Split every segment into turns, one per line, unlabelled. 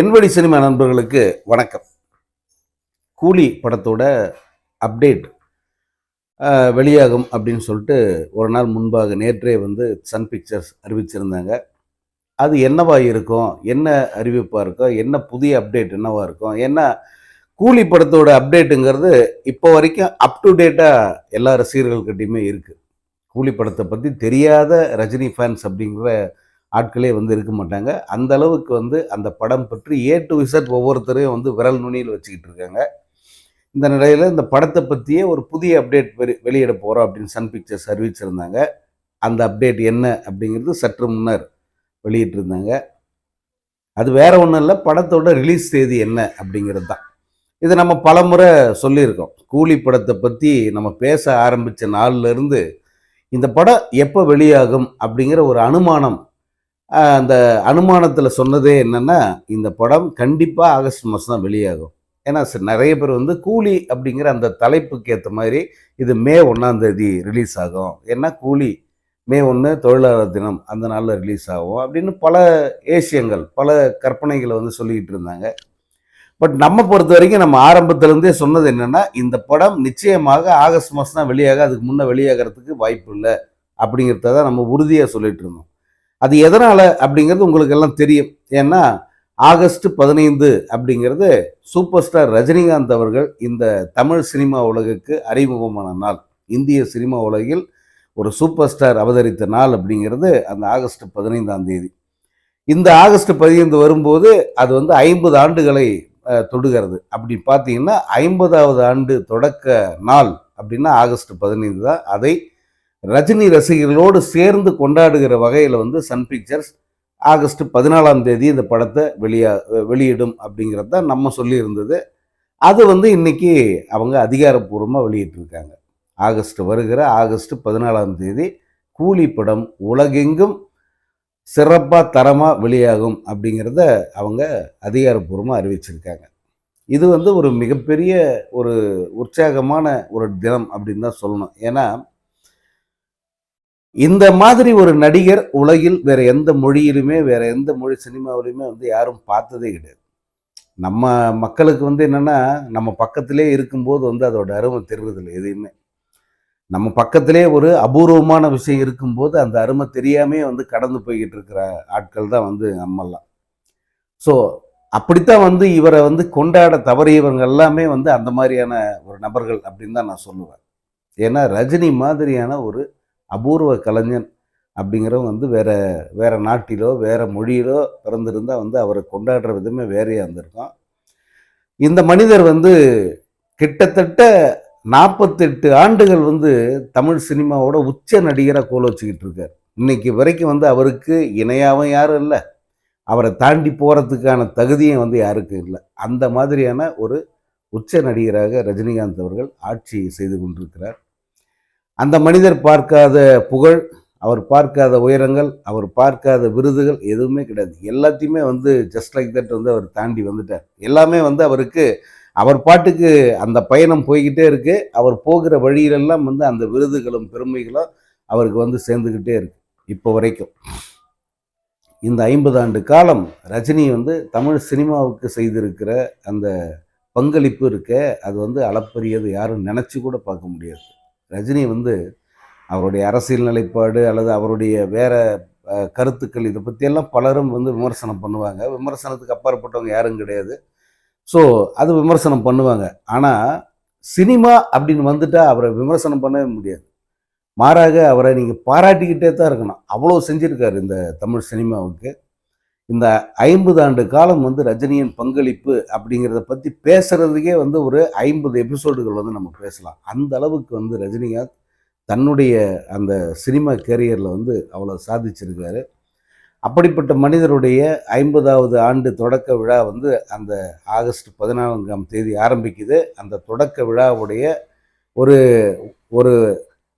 என்வழி cinema நண்பர்களுக்கு வணக்கம். கூலி படத்தோட அப்டேட் வெளியாகும் அப்படின்னு சொல்லிட்டு ஒரு நாள் முன்பாக நேற்றே வந்து சன் பிக்சர்ஸ் அறிவிச்சிருந்தாங்க. அது என்னவா இருக்கும்? என்ன அறிவிப்பாக இருக்கும்? என்ன புதிய அப்டேட் என்னவா இருக்கும்? ஏன்னா கூலி படத்தோட அப்டேட்டுங்கிறது இப்போ வரைக்கும் அப் டு டேட்டாக எல்லா ரசிகர்கள்கிட்டையுமே இருக்குது கூலி படத்தை பற்றி தெரியாத ரஜினி ஃபேன்ஸ் அப்படிங்கிற ஆட்களே வந்து இருக்க மாட்டாங்க. அந்த அளவுக்கு வந்து அந்த படம் பற்றி ஏ டு விசட் ஒவ்வொருத்தரையும் வந்து விரல் நுனியில் வச்சுக்கிட்டு இருக்காங்க. இந்த நிலையில் இந்த படத்தை பற்றியே ஒரு புதிய அப்டேட் வெளி வெளியிட போகிறோம் அப்படின்னு சன் பிக்சர்ஸ் அறிவிச்சிருந்தாங்க. அந்த அப்டேட் என்ன அப்படிங்கிறது சற்று முன்னர் வெளியிட்டிருந்தாங்க. அது வேற ஒன்றும் இல்லை படத்தோட ரிலீஸ் தேதி என்ன அப்படிங்கிறது தான். இது நம்ம பலமுறை சொல்லியிருக்கோம். கூலி படத்தை பற்றி நம்ம பேச ஆரம்பித்த நாள்லேருந்து இந்த படம் எப்போ வெளியாகும் அப்படிங்கிற ஒரு அனுமானம் அந்த அனுமானத்தில் சொன்னதே என்னென்னா இந்த படம் கண்டிப்பாக ஆகஸ்ட் மாதம் தான் வெளியாகும். ஏன்னா நிறைய பேர் வந்து கூலி அப்படிங்கிற அந்த தலைப்புக்கு ஏற்ற மாதிரி இது மே ஒன்றாந்தேதி ரிலீஸ் ஆகும். ஏன்னா கூலி மே ஒன்று தொழிலாளர் தினம் அந்த நாளில் ரிலீஸ் ஆகும் அப்படின்னு பல ஏசியங்கள் பல கற்பனைகளை வந்து சொல்லிக்கிட்டு இருந்தாங்க. பட் நம்ம பொறுத்த வரைக்கும் நம்ம ஆரம்பத்திலேருந்தே சொன்னது என்னென்னா இந்த படம் நிச்சயமாக ஆகஸ்ட் மாதம் தான் வெளியாக அதுக்கு முன்னே வெளியாகிறதுக்கு வாய்ப்பு இல்லை அப்படிங்கிறத தான் நம்ம உறுதியாக சொல்லிகிட்டு இருந்தோம். அது எதனால் அப்படிங்கிறது உங்களுக்கு எல்லாம் தெரியும். ஏன்னா ஆகஸ்ட் பதினைந்து அப்படிங்கிறது சூப்பர் ஸ்டார் ரஜினிகாந்த் அவர்கள் இந்த தமிழ் சினிமா உலகுக்கு அறிமுகமான நாள். இந்திய சினிமா உலகில் ஒரு சூப்பர் ஸ்டார் அவதரித்த நாள் அப்படிங்கிறது அந்த ஆகஸ்ட் பதினைந்தாம் தேதி. இந்த ஆகஸ்ட் பதினைந்து வரும்போது அது வந்து ஐம்பது ஆண்டுகளை தொடுகிறது. அப்படி பார்த்தீங்கன்னா ஐம்பதாவது ஆண்டு தொடக்க நாள் அப்படின்னா ஆகஸ்ட் பதினைந்து தான். அதை ரஜினி ரசிகர்களோடு சேர்ந்து கொண்டாடுகிற வகையில் வந்து சன் பிக்சர்ஸ் ஆகஸ்ட் பதினாலாம் தேதி இந்த படத்தை வெளியா வெளியிடும் அப்படிங்கிறது தான் நம்ம சொல்லியிருந்தது. அது வந்து இன்றைக்கி அவங்க அதிகாரப்பூர்வமாக வெளியிட்டிருக்காங்க. ஆகஸ்ட் வருகிற ஆகஸ்ட் பதினாலாம் தேதி கூலி படம் உலகெங்கும் சிறப்பாக தரமாக வெளியாகும் அப்படிங்கிறத அவங்க அதிகாரப்பூர்வமாக அறிவிச்சிருக்காங்க. இது வந்து ஒரு மிகப்பெரிய ஒரு உற்சாகமான ஒரு தினம் அப்படின்னு தான் சொல்லணும். ஏன்னா இந்த மாதிரி ஒரு நடிகர் உலகில் வேற எந்த மொழியிலுமே வேற எந்த மொழி சினிமாவிலுமே வந்து யாரும் பார்த்ததே கிடையாது. நம்ம மக்களுக்கு வந்து என்னன்னா நம்ம பக்கத்திலே இருக்கும்போது வந்து அதோட அருமை தெரிவதில்லை எதையுமே. நம்ம பக்கத்திலே ஒரு அபூர்வமான விஷயம் இருக்கும்போது அந்த அருமை தெரியாமே வந்து கடந்து போய்கிட்டு இருக்கிற ஆட்கள் தான் வந்து நம்மெல்லாம். ஸோ அப்படித்தான் வந்து இவரை வந்து கொண்டாட தவறியவங்க எல்லாமே வந்து அந்த மாதிரியான ஒரு நபர்கள் அப்படின்னு தான் நான் சொல்லுவேன். ஏன்னா ரஜினி மாதிரியான ஒரு அபூர்வ கலைஞன் அப்படிங்கிறவங்க வந்து வேற வேறு நாட்டிலோ வேறு மொழியிலோ பிறந்திருந்தால் வந்து அவரை கொண்டாடுற விதமே வேறையாக இருந்திருக்கும். இந்த மனிதர் வந்து கிட்டத்தட்ட நாற்பத்தெட்டு ஆண்டுகள் வந்து தமிழ் சினிமாவோட உச்ச நடிகராக கோல வச்சுக்கிட்டு இருக்கார். இன்னைக்கு வரைக்கும் வந்து அவருக்கு இணையாகவும் யாரும் இல்லை. அவரை தாண்டி போகிறதுக்கான தகுதியும் வந்து யாருக்கும் இல்லை. அந்த மாதிரியான ஒரு உச்ச நடிகராக ரஜினிகாந்த் அவர்கள் ஆட்சி செய்து கொண்டிருக்கிறார். அந்த மனிதர் பார்க்காத புகழ் அவர் பார்க்காத உயரங்கள் அவர் பார்க்காத விருதுகள் எதுவுமே கிடையாது. எல்லாத்தையுமே வந்து ஜஸ்ட் லைக் தட் வந்து அவர் தாண்டி வந்துட்டார். எல்லாமே வந்து அவருக்கு அவர் பாட்டுக்கு அந்த பயணம் போய்கிட்டே இருக்கு. அவர் போகிற வழியிலெல்லாம் வந்து அந்த விருதுகளும் பெருமைகளும் அவருக்கு வந்து சேர்ந்துக்கிட்டே இருக்கு. இப்போ வரைக்கும். இந்த ஐம்பது ஆண்டு காலம் ரஜினி வந்து தமிழ் சினிமாவுக்கு செய்திருக்கிற அந்த பங்களிப்பு இருக்க அது வந்து அளப்பரியது யாரும் நினச்சி கூட பார்க்க முடியாது. ரஜினி வந்து அவருடைய அரசியல் நிலைப்பாடு அல்லது அவருடைய வேற கருத்துக்கள் இதை பற்றியெல்லாம் பலரும் வந்து விமர்சனம் பண்ணுவாங்க. விமர்சனத்துக்கு அப்பாற்பட்டவங்க யாரும் கிடையாது. ஸோ அது விமர்சனம் பண்ணுவாங்க. ஆனால் சினிமா அப்படின்னு வந்துட்டால் அவரை விமர்சனம் பண்ணவே முடியாது. மாறாக அவரை நீங்கள் பாராட்டிக்கிட்டே தான் இருக்கணும். அவ்வளோ செஞ்சுருக்காரு இந்த தமிழ் சினிமாவுக்கு. இந்த ஐம்பது ஆண்டு காலம் வந்து ரஜினியின் பங்களிப்பு அப்படிங்கிறத பற்றி பேசுறதுக்கே வந்து ஒரு ஐம்பது எபிசோடுகள் வந்து நம்ம பேசலாம். அந்த அளவுக்கு வந்து ரஜினிகாந்த் தன்னுடைய அந்த சினிமா கேரியரில் வந்து அவ்வளோ சாதிச்சிருக்காரு. அப்படிப்பட்ட மனிதருடைய ஐம்பதாவது ஆண்டு தொடக்க விழா வந்து அந்த ஆகஸ்ட் பதினான்காம் தேதி ஆரம்பிக்குது. அந்த தொடக்க விழாவுடைய ஒரு ஒரு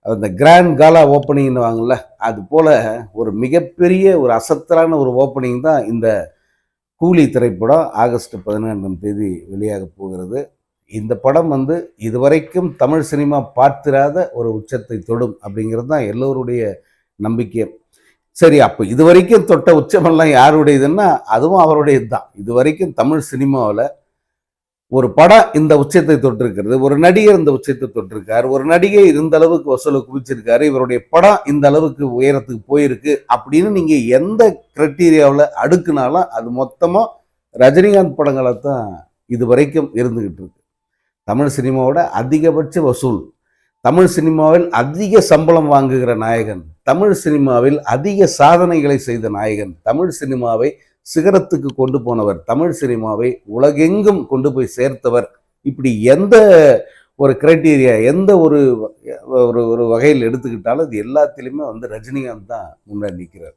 அந்த கிராண்ட் காலா ஓப்பனிங்னு வாங்கல. அது போல் ஒரு மிகப்பெரிய ஒரு அசத்தலான ஒரு ஓப்பனிங் தான் இந்த கூலி திரைப்படம் ஆகஸ்ட் பதினான்காம் தேதி வெளியாக போகிறது. இந்த படம் வந்து இதுவரைக்கும் தமிழ் சினிமா பார்த்திராத ஒரு உச்சத்தை தொடும் அப்படிங்கிறது தான் எல்லோருடைய நம்பிக்கை சரி அப்போ இது வரைக்கும் தொட்ட உச்சமெல்லாம் யாருடையதுன்னா அதுவும் அவருடையது தான் இது வரைக்கும் தமிழ் சினிமாவில் ஒரு படம் இந்த உச்சத்தை தொட்டிருக்கிறது ஒரு நடிகர் இந்த உச்சத்தை தொட்டிருக்காரு ஒரு நடிகை இந்த அளவுக்கு வசூலை குவிச்சிருக்காரு இவருடைய படம் இந்த அளவுக்கு உயரத்துக்கு போயிருக்கு அப்படின்னு நீங்க எந்த கிரைட்டீரியாவில் அடுக்குனாலும் அது மொத்தமாக ரஜினிகாந்த் படங்களை தான் இது வரைக்கும் இருந்துகிட்டு இருக்கு. தமிழ் சினிமாவோட அதிகபட்ச வசூல் தமிழ் சினிமாவில் அதிக சம்பளம் வாங்குகிற நாயகன் தமிழ் சினிமாவில் அதிக சாதனைகளை செய்த நாயகன் தமிழ் சினிமாவை சிகரத்துக்கு கொண்டு போனவர் தமிழ் சினிமாவை உலகெங்கும் கொண்டு போய் சேர்த்தவர். இப்படி எந்த ஒரு கிரைட்டீரியா எந்த ஒரு ஒரு ஒரு வகையில் எடுத்துக்கிட்டாலும் அது எல்லாத்திலுமே வந்து ரஜினிகாந்த் தான் முன்னாடி நிற்கிறார்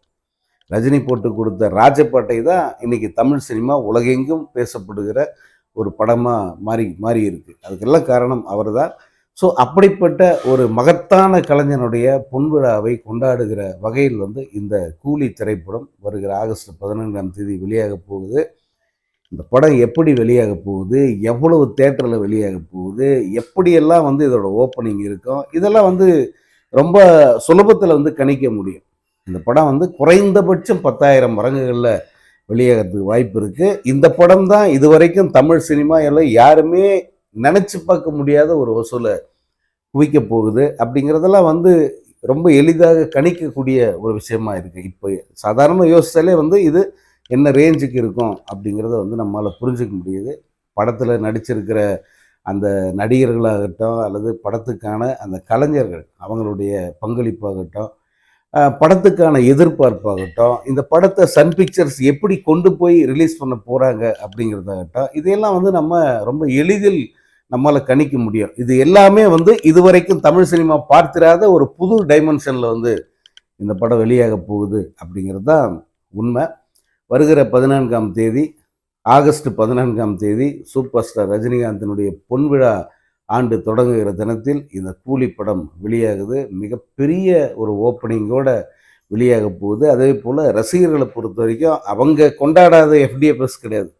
ரஜினி போட்டு கொடுத்த ராஜப்பாட்டை தான் இன்னைக்கு தமிழ் சினிமா உலகெங்கும் பேசப்படுகிற ஒரு படமாக மாறி மாறி இருக்கு அதுக்கெல்லாம் காரணம் அவர் தான் ஸோ அப்படிப்பட்ட ஒரு மகத்தான கலைஞனுடைய பொன்விழாவை கொண்டாடுகிற வகையில் வந்து இந்த கூலி திரைப்படம் வருகிற ஆகஸ்ட் பதினெண்டாம் தேதி வெளியாக போகுது. இந்த படம் எப்படி வெளியாக போகுது எவ்வளவு தேட்டரில் வெளியாக போகுது எப்படியெல்லாம் வந்து இதோட ஓப்பனிங் இருக்கும் இதெல்லாம் வந்து ரொம்ப சுலபத்தில் வந்து கணிக்க முடியும். இந்த படம் வந்து குறைந்தபட்சம் பத்தாயிரம் மரங்குகளில் வெளியாகிறதுக்கு வாய்ப்பு இருக்குது இந்த படம் தான் இது வரைக்கும் தமிழ் சினிமா எல்லாம் யாருமே நினச்சி பார்க்க முடியாத ஒரு வசூலை குவிக்க போகுது. அப்படிங்கிறதெல்லாம் வந்து ரொம்ப எளிதாக கணிக்கக்கூடிய ஒரு விஷயமா இருக்குது இப்போ சாதாரணமாக யோசித்தாலே வந்து இது என்ன ரேஞ்சுக்கு இருக்கும் அப்படிங்கிறத வந்து நம்மளால் புரிஞ்சுக்க முடியுது. படத்தில் நடிச்சிருக்கிற அந்த நடிகர்களாகட்டும் அல்லது படத்துக்கான அந்த கலைஞர்கள் அவங்களுடைய பங்களிப்பாகட்டும் படத்துக்கான எதிர்பார்ப்பாகட்டும் இந்த படத்தை சன் பிக்சர்ஸ் எப்படி கொண்டு போய் ரிலீஸ் பண்ண போகிறாங்க அப்படிங்கிறதாகட்டும் இதையெல்லாம் வந்து நம்ம ரொம்ப எளிதில் நம்மளால் கணிக்க முடியும். இது எல்லாமே வந்து இதுவரைக்கும் தமிழ் சினிமா பார்த்திராத ஒரு புது டைமென்ஷனில் வந்து இந்த படம் வெளியாக போகுது அப்படிங்கிறது தான் உண்மை. வருகிற பதினான்காம் தேதி ஆகஸ்ட் பதினான்காம் தேதி சூப்பர் ஸ்டார் ரஜினிகாந்தினுடைய பொன்விழா ஆண்டு தொடங்குகிற தினத்தில் இந்த கூலி படம் வெளியாகுது. மிகப்பெரிய ஒரு ஓப்பனிங்கோட வெளியாக போகுது. அதே போல் ரசிகர்களை பொறுத்த வரைக்கும் அவங்க கொண்டாடாத எஃப்டிஎஃப்எஸ் கிடையாது.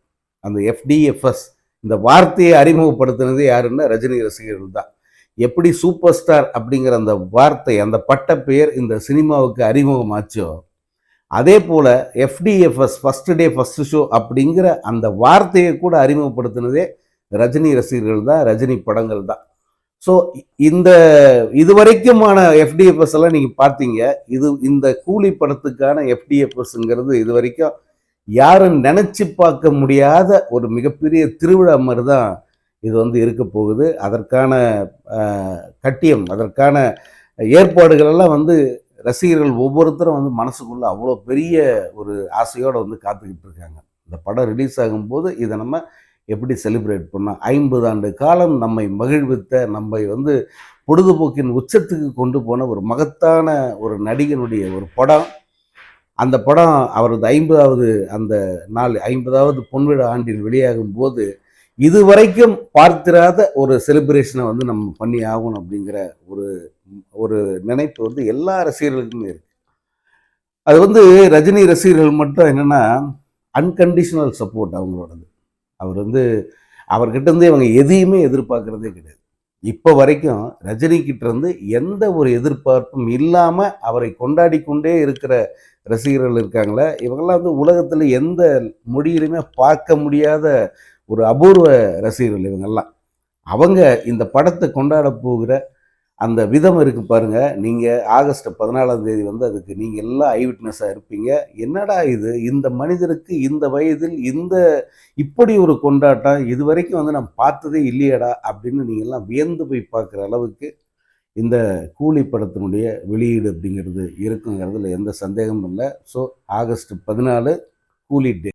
அந்த எஃப்டிஎஃப்எஸ் இந்த வார்த்தையை அறிமுகப்படுத்தினது யாருன்னா ரஜினி ரசிகர்கள் தான். எப்படி சூப்பர் ஸ்டார் அப்படிங்கிற அந்த வார்த்தை அந்த பட்ட பெயர் இந்த சினிமாவுக்கு அறிமுகமாச்சோ அதே போல் FDFS first day first show அப்படிங்கிற அந்த வார்த்தையை கூட அறிமுகப்படுத்தினதே ரஜினி ரசிகர்கள் தான் ரஜினி படங்கள் தான். ஸோ இந்த இதுவரைக்குமான எஃப்டிஎஃப்எஸ் எல்லாம் நீங்கள் பார்த்தீங்க இது இந்த கூலி படத்துக்கான எஃப்டிஎஃப்எஸ்ங்கிறது இது வரைக்கும் யாரும் நினச்சி பார்க்க முடியாத ஒரு மிகப்பெரிய திருவிழா மாதிரி தான் இது வந்து இருக்க போகுது. அதற்கான கட்டியம் அதற்கான ஏற்பாடுகள் எல்லாம் வந்து ரசிகர்கள் ஒவ்வொருத்தரும் வந்து மனசுக்குள்ளே அவ்வளோ பெரிய ஒரு ஆசையோடு வந்து காத்துக்கிட்டு இருக்காங்க. இந்த படம் ரிலீஸ் ஆகும்போது இதை நம்ம எப்படி செலிப்ரேட் பண்ணால் ஐம்பது ஆண்டு காலம் நம்மை மகிழ்வித்த நம்மை வந்து பொழுதுபோக்கின் உச்சத்துக்கு கொண்டு போன ஒரு மகத்தான ஒரு நடிகனுடைய ஒரு படம். அந்த படம் அவரது ஐம்பதாவது அந்த நாள் ஐம்பதாவது பொன்விழா ஆண்டில் வெளியாகும் போது இதுவரைக்கும் பார்த்திராத ஒரு செலிப்ரேஷனை வந்து நம்ம பண்ணி ஆகணும் அப்படிங்கிற ஒரு ஒரு நினைப்பு வந்து எல்லா ரசிகர்களுக்குமே இருக்கு. அது வந்து ரஜினி ரசிகர்கள் மட்டும் என்னென்னா அன்கண்டிஷனல் சப்போர்ட் அவங்களோடது. அவர் வந்து அவர்கிட்ட இருந்து இவங்க எதையுமே எதிர்பார்க்கறதே கிடையாது. இப்போ வரைக்கும் ரஜினி இருந்து எந்த ஒரு எதிர்பார்ப்பும் இல்லாமல் அவரை கொண்டாடி கொண்டே இருக்கிற ரசிகர்கள் இருக்காங்களே இவங்கெல்லாம் வந்து உலகத்தில் எந்த மொழியிலுமே பார்க்க முடியாத ஒரு அபூர்வ ரசிகர்கள் இவங்கெல்லாம். அவங்க இந்த படத்தை கொண்டாட போகிற அந்த விதம் இருக்கு பாருங்க. நீங்க ஆகஸ்ட் பதினாலாம் தேதி வந்து அதுக்கு நீங்க எல்லாம் ஐ விட்னஸாக இருப்பீங்க. என்னடா இது? இந்த மனிதருக்கு இந்த வயதில் இந்த இப்படி ஒரு கொண்டாட்டம் இது வரைக்கும் வந்து நான் பார்த்ததே இல்லையடா அப்படின்னு நீங்க எல்லாம் வியந்து போய் பார்க்குற அளவுக்கு இந்த கூலி படத்தினுடைய வெளியீடு அப்படிங்கிறது இருக்குங்கிறதுல எந்த சந்தேகமும் இல்லை. ஸோ ஆகஸ்ட் பதினாலு கூலி டே.